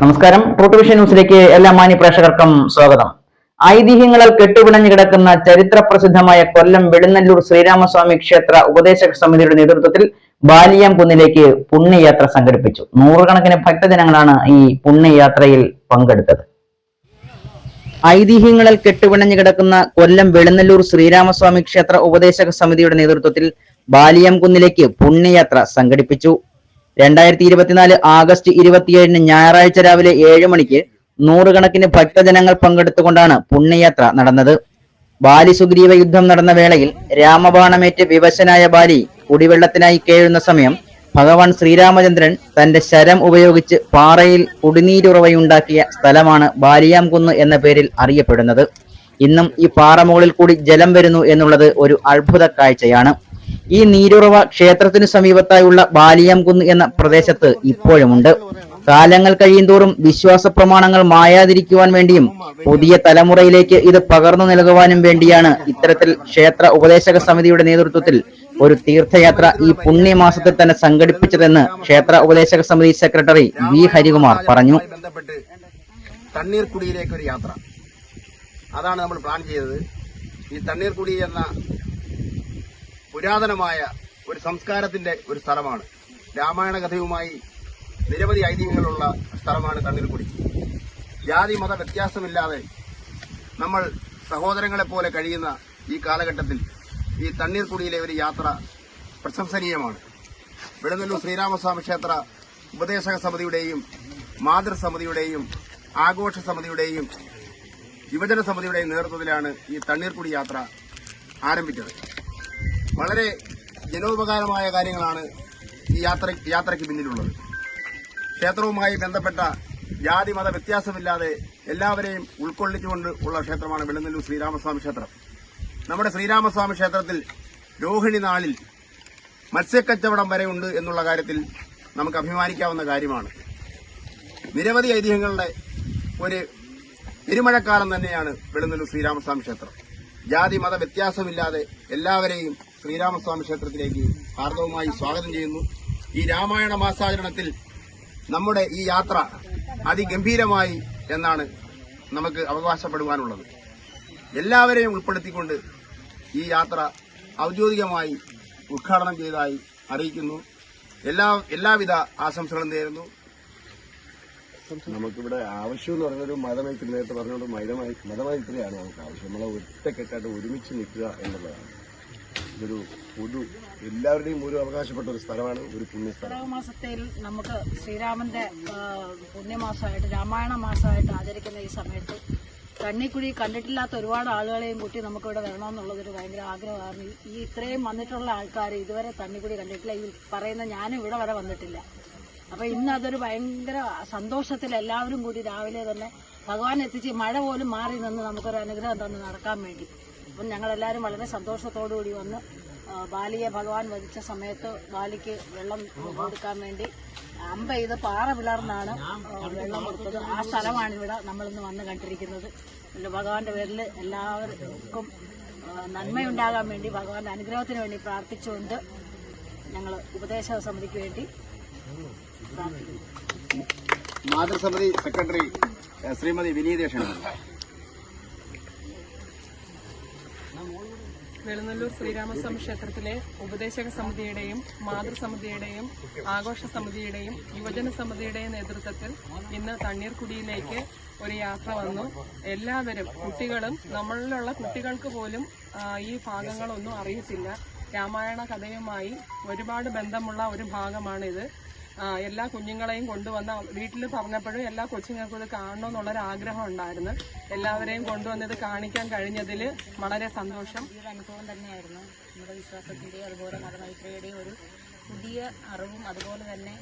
നമസ്കാരം. Truth vision ന്യൂസിലേക്ക് എല്ലാ മാന്യ പ്രേക്ഷകർക്കും സ്വാഗതം. ഐതിഹ്യങ്ങളാൽ കെട്ടുപിണഞ്ഞു കിടക്കുന്ന ചരിത്ര പ്രസിദ്ധമായ കൊല്ലം വെളുന്നല്ലൂർ ശ്രീരാമസ്വാമി ക്ഷേത്ര ഉപദേശക സമിതിയുടെ നേതൃത്വത്തിൽ ബാലിയാം കുന്നിലേക്ക് പുണ്യയാത്ര സംഘടിപ്പിച്ചു. നൂറുകണക്കിന് ഭക്തജനങ്ങളാണ് ഈ പുണ്യയാത്രയിൽ പങ്കെടുത്തത്. ഐതിഹ്യങ്ങളിൽ കെട്ടുപിണഞ്ഞു കിടക്കുന്ന കൊല്ലം വെളുന്നല്ലൂർ ശ്രീരാമസ്വാമി ക്ഷേത്ര ഉപദേശക സമിതിയുടെ നേതൃത്വത്തിൽ ബാലിയം കുന്നിലേക്ക് പുണ്യയാത്ര സംഘടിപ്പിച്ചു. രണ്ടായിരത്തി ഇരുപത്തിനാല് ആഗസ്റ്റ് ഇരുപത്തിയേഴിന് ഞായറാഴ്ച രാവിലെ ഏഴ് മണിക്ക് നൂറുകണക്കിന് ഭക്തജനങ്ങൾ പങ്കെടുത്തുകൊണ്ടാണ് പുണ്യയാത്ര നടന്നത്. ബാലി സുഗ്രീവ യുദ്ധം നടന്ന വേളയിൽ രാമബാണമേറ്റ് വിവശനായ ബാലി കുടിവെള്ളത്തിനായി കേഴുന്ന സമയം ഭഗവാൻ ശ്രീരാമചന്ദ്രൻ തന്റെ ശരം ഉപയോഗിച്ച് പാറയിൽ കുടിനീരുറവയുണ്ടാക്കിയ സ്ഥലമാണ് ബാലിയാംകുന്ന് എന്ന പേരിൽ അറിയപ്പെടുന്നത്. ഇന്നും ഈ പാറമുകളിൽ കൂടി ജലം വരുന്നു എന്നുള്ളത് ഒരു അത്ഭുത കാഴ്ചയാണ്. ഈ നീരുറവ ക്ഷേത്രത്തിന് സമീപത്തായുള്ള ബാലിയംകുന്ന് എന്ന പ്രദേശത്ത് ഇപ്പോഴുമുണ്ട്. കാലങ്ങൾ കഴിയുന്തോറും വിശ്വാസ പ്രമാണങ്ങൾ മായാതിരിക്കുവാൻ വേണ്ടിയും പുതിയ തലമുറയിലേക്ക് ഇത് പകർന്നു നൽകുവാനും വേണ്ടിയാണ് ഇത്തരത്തിൽ ക്ഷേത്ര ഉപദേശക സമിതിയുടെ നേതൃത്വത്തിൽ ഒരു തീർത്ഥയാത്ര ഈ പുണ്യമാസത്തിൽ തന്നെ സംഘടിപ്പിച്ചതെന്ന് ക്ഷേത്ര ഉപദേശക സമിതി സെക്രട്ടറി വി. ഹരികുമാർ പറഞ്ഞു. തണ്ണീർക്കുടിയിലേക്ക് ഒരു യാത്ര. അതാണ് നമ്മൾ പ്ലാൻ ചെയ്തത്. ഈ തണ്ണീർക്കുടി എന്ന പുരാതനമായ ഒരു സംസ്കാരത്തിന്റെ ഒരു സ്ഥലമാണ്. രാമായണ കഥയുമായി നിരവധി ഐതിഹ്യങ്ങളുള്ള സ്ഥലമാണ് തണ്ണീർക്കുടി ജാതി മത വ്യത്യാസമില്ലാതെ നമ്മൾ സഹോദരങ്ങളെ പോലെ കഴിയുന്ന ഈ കാലഘട്ടത്തിൽ ഈ തണ്ണീർക്കുടിയിലെ ഒരു യാത്ര പ്രശംസനീയമാണ്. വെളുന്നല്ലൂർ ശ്രീരാമസ്വാമി ക്ഷേത്ര ഉപദേശക സമിതിയുടെയും മാതൃസമിതിയുടെയും ആഘോഷ സമിതിയുടെയും യുവജന സമിതിയുടെയും നേതൃത്വത്തിലാണ് ഈ തണ്ണീർക്കുടി യാത്ര ആരംഭിച്ചത്. വളരെ ജനോപകാരമായ കാര്യങ്ങളാണ് ഈ യാത്ര യാത്രയ്ക്ക് പിന്നിലുള്ളത്. ക്ഷേത്രവുമായി ബന്ധപ്പെട്ട ജാതി മത വ്യത്യാസമില്ലാതെ എല്ലാവരെയും ഉൾക്കൊള്ളിച്ചുകൊണ്ട് ഉള്ള ക്ഷേത്രമാണ് വെളുന്നല്ലൂർ ശ്രീരാമസ്വാമി ക്ഷേത്രം. നമ്മുടെ ശ്രീരാമസ്വാമി ക്ഷേത്രത്തിൽ രോഹിണി നാളിൽ മത്സ്യക്കച്ചവടം വരെ ഉണ്ട് എന്നുള്ള കാര്യത്തിൽ നമുക്ക് അഭിമാനിക്കാവുന്ന കാര്യമാണ്. നിരവധി ഐതിഹ്യങ്ങളുടെ ഒരു പെരുമഴക്കാലം തന്നെയാണ് വെളുന്നല്ലൂർ ശ്രീരാമസ്വാമി ക്ഷേത്രം. ജാതി മത വ്യത്യാസമില്ലാതെ എല്ലാവരെയും ശ്രീരാമസ്വാമി ക്ഷേത്രത്തിലേക്ക് ഹാർദവുമായി സ്വാഗതം ചെയ്യുന്നു. ഈ രാമായണ മാസാചരണത്തിൽ നമ്മുടെ ഈ യാത്ര അതിഗംഭീരമായി എന്നാണ് നമുക്ക് അവകാശപ്പെടുവാനുള്ളത്. എല്ലാവരെയും ഉൾപ്പെടുത്തിക്കൊണ്ട് ഈ യാത്ര ഔദ്യോഗികമായി ഉദ്ഘാടനം ചെയ്തതായി അറിയിക്കുന്നു. എല്ലാ എല്ലാവിധ ആശംസകളും നേരുന്നു. നമുക്കിവിടെ ആവശ്യം എന്ന് പറഞ്ഞൊരു മതമൈത്രി നേരത്തെ പറഞ്ഞുകൊണ്ട് മതമൈത്രിയാണ് നമുക്ക് ആവശ്യം. നമ്മളെ ഒറ്റക്കെട്ടായിട്ട് ഒരുമിച്ച് നിൽക്കുക എന്നുള്ളതാണ്. ഇതൊരു പൊതു എല്ലാവരുടെയും ഒരു അവകാശപ്പെട്ട ഒരു സ്ഥലമാണ് ഒരു പുണ്യസ്ഥലം മാസത്തിൽ നമുക്ക് ശ്രീരാമന്റെ പുണ്യമാസമായിട്ട് രാമായണ മാസമായിട്ട് ആചരിക്കുന്ന ഈ സമയത്ത് കണ്ണിക്കുഴി കണ്ടിട്ടില്ലാത്ത ഒരുപാട് ആളുകളെയും കൂട്ടി നമുക്കിവിടെ വരണമെന്നുള്ളതൊരു ഭയങ്കര ആഗ്രഹമാണ്. ഈ ഇത്രയും വന്നിട്ടുള്ള ആൾക്കാർ ഇതുവരെ തണ്ണിക്കുടി കണ്ടിട്ടില്ല. ഈ പറയുന്ന ഞാനും ഇവിടെ വരെ വന്നിട്ടില്ല. അപ്പൊ ഇന്ന് അതൊരു ഭയങ്കര സന്തോഷത്തിൽ എല്ലാവരും കൂടി രാവിലെ തന്നെ ഭഗവാൻ എത്തിച്ച് മഴ പോലും മാറി നിന്ന് നമുക്കൊരു അനുഗ്രഹം തന്ന് നടക്കാൻ വേണ്ടി. അപ്പം ഞങ്ങളെല്ലാവരും വളരെ സന്തോഷത്തോടു കൂടി വന്ന് ബാലിയെ ഭഗവാൻ വധിച്ച സമയത്ത് ബാലിക്ക് വെള്ളം കൊടുക്കാൻ വേണ്ടി അമ്പ ഇത് പാറ പിളർന്നാണ് വെള്ളം കൊടുത്തത്. ആ സ്ഥലമാണ് ഇവിടെ നമ്മളിന്ന് വന്ന് കണ്ടിരിക്കുന്നത്. ഭഗവാന്റെ പേരിൽ എല്ലാവർക്കും നന്മയുണ്ടാകാൻ വേണ്ടി ഭഗവാന്റെ അനുഗ്രഹത്തിന് വേണ്ടി പ്രാർത്ഥിച്ചുകൊണ്ട് ഞങ്ങൾ ഉപദേശ സമിതിക്ക് വേണ്ടി മാതൃസമിതി സെക്രട്ടറി ശ്രീമതി വിനീതേഷാണ് വെളുന്നല്ലൂർ ശ്രീരാമസ്വാമി ക്ഷേത്രത്തിലെ ഉപദേശക സമിതിയുടെയും മാതൃസമിതിയുടെയും ആഘോഷ സമിതിയുടെയും യുവജന സമിതിയുടെയും നേതൃത്വത്തിൽ ഇന്ന് തണ്ണീർക്കുടിയിലേക്ക് ഒരു യാത്ര വന്നു. എല്ലാവരും കുട്ടികളും നമ്മളിലുള്ള കുട്ടികൾക്ക് പോലും ഈ ഭാഗങ്ങളൊന്നും അറിയത്തില്ല. രാമായണ കഥയുമായി ഒരുപാട് ബന്ധമുള്ള ഒരു ഭാഗമാണിത്. എല്ലാ കുഞ്ഞുങ്ങളെയും കൊണ്ടുവന്ന വീട്ടിൽ പറഞ്ഞപ്പോഴും എല്ലാ കൊച്ചുങ്ങൾക്കും ഇത് കാണണമെന്നുള്ളൊരു ആഗ്രഹം ഉണ്ടായിരുന്നു. എല്ലാവരെയും കൊണ്ടുവന്ന് ഇത് കാണിക്കാൻ കഴിഞ്ഞതിൽ വളരെ സന്തോഷം. ഒരു അനുഭവം തന്നെയായിരുന്നു. നമ്മുടെ വിശ്വാസത്തിന്റെയും അതുപോലെ മതമൈത്രിയുടെയും ഒരു പുതിയ അറിവും അതുപോലെ തന്നെ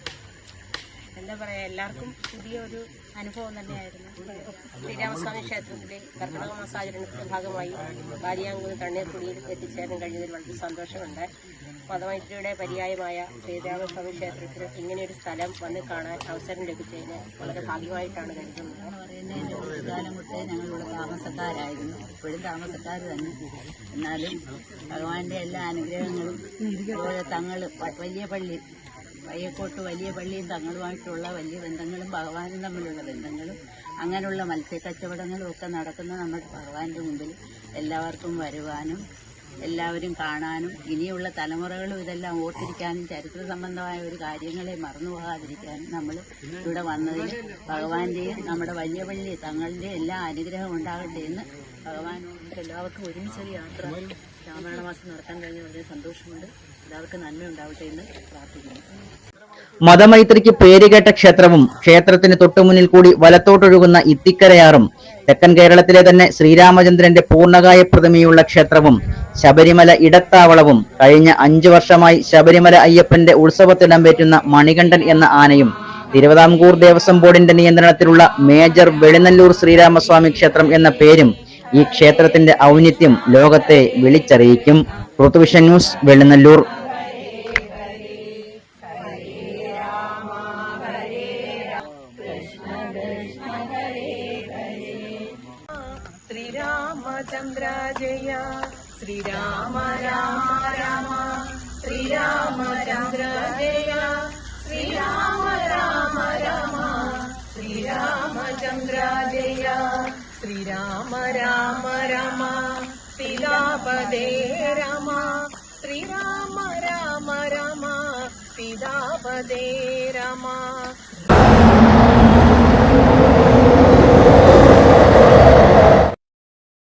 എന്താ പറയുക എല്ലാവർക്കും പുതിയ ഒരു അനുഭവം തന്നെയായിരുന്നു. ശ്രീരാമസ്വാമി ക്ഷേത്രത്തിലെ കർക്കിടക മാസാചരണത്തിന്റെ ഭാഗമായി ഭാര്യയാങ്കൂർ തണ്ണീർ കുടിയിൽ എത്തിച്ചേരാൻ കഴിഞ്ഞതിൽ വളരെ സന്തോഷമുണ്ട്. മതമൈത്രിയുടെ പര്യായമായ ശ്രീരാമസ്വാമി ക്ഷേത്രത്തിൽ ഇങ്ങനെയൊരു സ്ഥലം വന്ന് കാണാൻ അവസരം ലഭിച്ചതിന് വളരെ ഭാഗ്യമായിട്ടാണ് കരുതുന്നത്. കാലം ഞങ്ങളിവിടെ താമസക്കാരായിരുന്നു. ഇപ്പോഴും താമസക്കാർ തന്നെ. എന്നാലും ഭഗവാന്റെ എല്ലാ അനുഗ്രഹങ്ങളും തങ്ങൾ വലിയ പള്ളി വയ്യക്കോട്ട് വലിയ പള്ളിയും തങ്ങളുമായിട്ടുള്ള വലിയ ബന്ധങ്ങളും ഭഗവാനും തമ്മിലുള്ള ബന്ധങ്ങളും അങ്ങനെയുള്ള മത്സ്യക്കച്ചവടങ്ങളും ഒക്കെ നടക്കുന്ന നമ്മൾ ഭഗവാന്റെ മുമ്പിൽ എല്ലാവർക്കും വരുവാനും എല്ലാവരും കാണാനും ഇനിയുള്ള തലമുറകളും ഇതെല്ലാം ഓർത്തിരിക്കാനും ചരിത്ര സംബന്ധമായ ഒരു കാര്യങ്ങളെ മറന്നു പോകാതിരിക്കാനും നമ്മൾ ഇവിടെ വന്നതിൽ ഭഗവാന്റെയും നമ്മുടെ വലിയ പള്ളി തങ്ങളുടെയും എല്ലാ അനുഗ്രഹം ഉണ്ടാകട്ടെ എന്ന് ഭഗവാനോട് എല്ലാവർക്കും ഒരുമിച്ചൊരു യാത്ര രാമായണ മാസം നടത്താൻ കഴിഞ്ഞ വളരെ സന്തോഷമുണ്ട്. എല്ലാവർക്കും നന്മ ഉണ്ടാവട്ടെ എന്ന് പ്രാർത്ഥിക്കുന്നു. മതമൈത്രിക്ക് പേരുകേട്ട ക്ഷേത്രവും ക്ഷേത്രത്തിന് തൊട്ടുമുന്നിൽ കൂടി വലത്തോട്ടൊഴുകുന്ന ഇത്തിക്കരയാറും തെക്കൻ കേരളത്തിലെ തന്നെ ശ്രീരാമചന്ദ്രന്റെ പൂർണകായ പ്രതിമയുള്ള ക്ഷേത്രവും ശബരിമല ഇടത്താവളവും കഴിഞ്ഞ അഞ്ചു വർഷമായി ശബരിമല അയ്യപ്പന്റെ ഉത്സവത്തിടം പേറ്റുന്ന മണികണ്ഠൻ എന്ന ആനയും തിരുവിതാംകൂർ ദേവസ്വം ബോർഡിന്റെ നിയന്ത്രണത്തിലുള്ള മേജർ വെളിനല്ലൂർ ശ്രീരാമസ്വാമി ക്ഷേത്രം എന്ന പേരും ഈ ക്ഷേത്രത്തിന്റെ ഔന്നിത്യം ലോകത്തെ വിളിച്ചറിയിക്കും. ഋതുവിഷൻ ന്യൂസ് വെളിനല്ലൂർ. స్వాగతం రాజయ శ్రీరామ రామ రామ శ్రీరామ చంద్రజయ శ్రీరామ రామ రామ శ్రీరామ చంద్రజయ శ్రీరామ రామ రామ శిలాపదే రామ శ్రీరామ రామ రామ శిలాపదే రామ